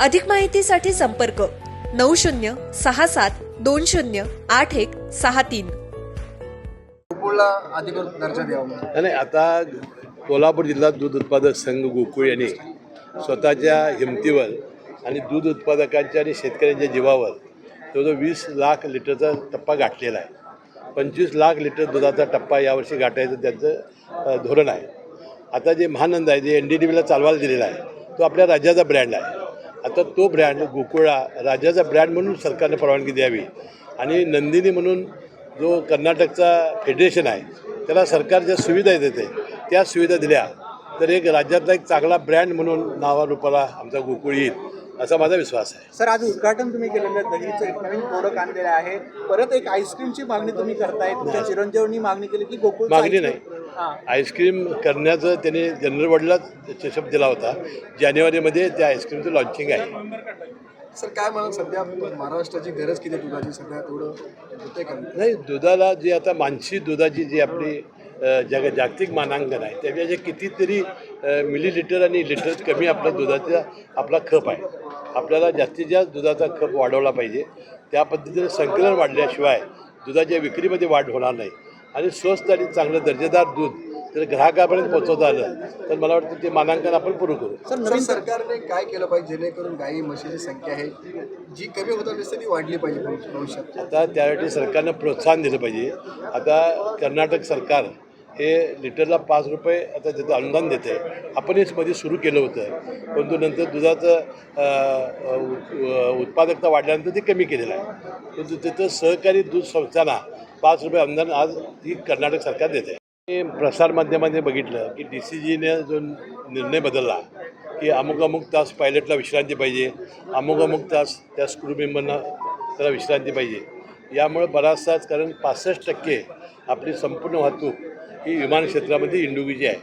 अधिक माहितीसाठी संपर्क नऊ शून्य सहा सात दोन शून्य आठ एक सहा तीन. गोकुळला अधिकृत दर्जा द्यावा. नाही आता कोल्हापूर जिल्हा दूध उत्पादक संघ गोकुळ यांनी स्वतःच्या हिमतीवर आणि दूध उत्पादकांच्या आणि शेतकऱ्यांच्या जीवावर जवळजवळ वीस लाख लिटरचा टप्पा गाठलेला आहे. पंचवीस लाख लिटर दुधाचा टप्पा यावर्षी गाठायचं त्यांचं धोरण आहे. आता जे महानंद आहे जे एन डी डी बीला चालवायला दिलेला आहे तो आपल्या राज्याचा ब्रँड आहे. आता तो ब्रँड गोकुळा राज्याचा ब्रँड म्हणून सरकारने परवानगी द्यावी. आणि नंदिनी म्हणून जो कर्नाटकचा फेडरेशन आहे त्याला सरकार ज्या सुविधा देते त्या सुविधा दिल्या. तर एक राज्यातला एक चांगला ब्रँड म्हणून नावारूपाला आमचा गोकुळ येईल असा माझा विश्वास आहे. सर आज उद्घाटन तुम्ही केलेलं आहे दहीचं एक नवीन प्रोडक्ट आणलेलं आहे. परत एक आईस्क्रीमची मागणी तुम्ही करताय तुमच्या चिरंजीवांनी मागणी केली की गोकुळ मागणी नाही. आईस्क्रीम करण्याचं त्याने जनरल वॉर्डलाच शब्द दिला होता. जानेवारीमध्ये त्या आईस्क्रीमचं लॉन्चिंग आहे. सर काय म्हणा सध्या? महाराष्ट्राची गरज किती दुधाची? सध्या का? नाही दुधाला जी आता मानसी दुधाची जी आपली जग जागतिक मानांकन आहे त्याच्या कितीतरी मिली लिटर आणि लिटर कमी आपला दुधाचा आपला खप आहे. आपल्याला जास्तीत जास्त दुधाचा खप वाढवला पाहिजे. त्या पद्धतीने संकलन वाढल्याशिवाय दुधाच्या विक्रीमध्ये वाढ होणार नाही. आणि स्वस्त आणि चांगलं दर्जेदार दूध जर ग्राहकापर्यंत पोहोचवता आलं तर मला वाटतं ते मानांकन आपण पुरू करू. सर नवीन सरकारने काय केलं पाहिजे जेणेकरून गाई म्हशीची संख्या आहे जी कमी होत असते ती वाढली पाहिजे भविष्य- भविष्यात. आता त्यासाठी सरकारनं प्रोत्साहन दिलं पाहिजे. आता कर्नाटक सरकार हे लिटरला पाच रुपये आता त्याचं अनुदान देते आपण हेच मध्ये सुरू केलं होतं. परंतु नंतर दुधाचं उत्पादकता वाढल्यानंतर ते कमी केलेलं आहे. परंतु तिथं सहकारी दूध संस्थांना पाच रुपये अनुदान आज ही कर्नाटक सरकार देते मी प्रसारमाध्यमामध्ये बघितलं की डी सी जीने जो निर्णय बदलला की अमुक अमुक तास पायलटला विश्रांती पाहिजे अमुक अमुक तास त्या स्क्रू मेंबरना त्याला विश्रांती पाहिजे. यामुळे बराचसाच कारण पासष्ट टक्के आपली संपूर्ण वाहतूक ही विमान क्षेत्रामध्ये इंडोगीची आहे.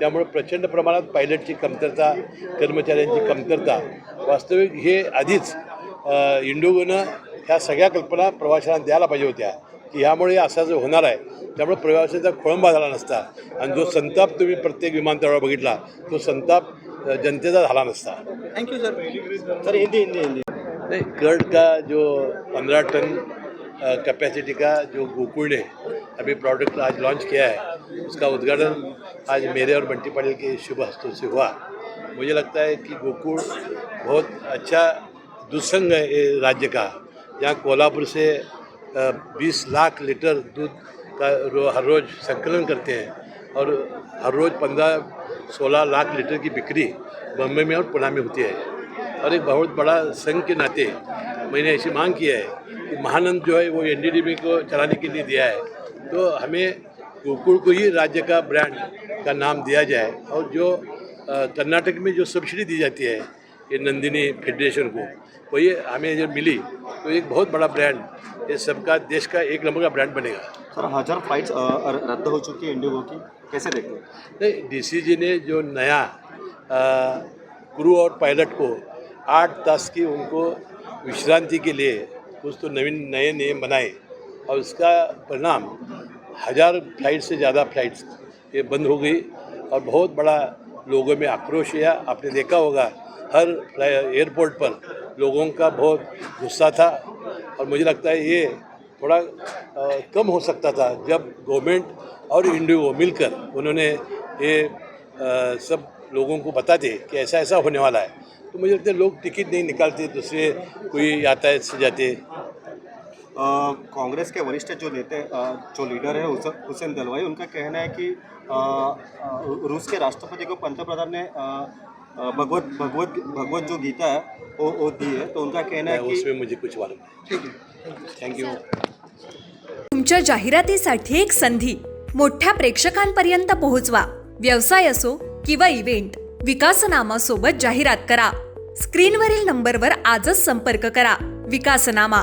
त्यामुळे प्रचंड प्रमाणात पायलटची कमतरता कर्मचाऱ्यांची कमतरता वास्तविक हे आधीच इंडोगोनं ह्या सगळ्या कल्पना प्रवाशांना द्यायला पाहिजे होत्या की ह्यामुळे असं जर होणार आहे त्यामुळे प्रवाशांचा खोळंबा झाला नसता. आणि जो संताप तुम्ही प्रत्येक विमानतळावर बघितला तो संताप जनतेचा झाला नसता. Thank you sir sir Hindi Hindi Hindi नहीं कर्ड का जो पंद्रह टन कैपेसिटी का जो गोकुल ने अभी प्रोडक्ट आज लॉन्च किया है उसका उद्घाटन आज मेरे और बंटी पाटिल के शुभ हस्तों से हुआ। मुझे लगता है कि गोकुल बहुत अच्छा दुस्संग है राज्य का। यहाँ कोल्हापुर से बीस लाख लीटर दूध का रो, हर रोज़ संकलन करते हैं और हर रोज़ पंद्रह सोलह लाख लीटर की बिक्री बम्बई में और पुणे में होती है। और एक बहुत बड़ा संघ के नाते मैंने ऐसी मांग की है कि महानंद जो है वो एन को चलाने के लिए दिया है। तो हमें गोकुल को ही राज्य का ब्रांड का नाम दिया जाए और जो कर्नाटक में जो सब्सिडी दी जाती है ये नंदिनी फेडरेशन को वो ये हमें जब मिली तो एक बहुत बड़ा ब्रांड ये सबका देश का एक नंबर का ब्रांड बनेगा। सर हज़ार फ्लाइट्स रद्द हो चुकी है इंडिगो की कैसे देखते हैं? नहीं डीसीजी ने जो नया क्रू और पायलट को आठ तास की उनको विश्रांति के लिए कुछ तो नवीन नए नियम बनाए और उसका परिणाम हज़ार फ़्लाइट से ज़्यादा फ्लाइट्स ये बंद हो गई और बहुत बड़ा लोगों में आक्रोश या आपने देखा होगा, हर एयरपोर्ट पर लोगों का बहुत गुस्सा था और मुझे लगता है ये थोड़ा कम हो सकता था जब गवर्नमेंट और इंडिगो मिलकर उन्होंने ये सब लोगों को बताते कि ऐसा ऐसा होने वाला है। तो मुझे लगता है लोग टिकट नहीं निकालते, दूसरे कोई यातायात से जाते। कांग्रेस के वरिष्ठ जो नेता जो लीडर है हुस- हुसैन दलवाई उनका कहना है कि रूस के राष्ट्रपति को पंतप्रधान ने भगवत भगवत भगवत जो गीता है वो वो दी है तो उनका कहना है कि उसमें मुझे कुछ मालूम थैंक यू तुमच्या जाहिरातीसाठी एक संधी. मोठ्या प्रेक्षकांपर्यंत पोहोचवा. व्यवसाय असो किंवा इव्हेंट विकासनामासोबत जाहिरात करा. स्क्रीनवरील नंबरवर आजच संपर्क करा. विकासनामा.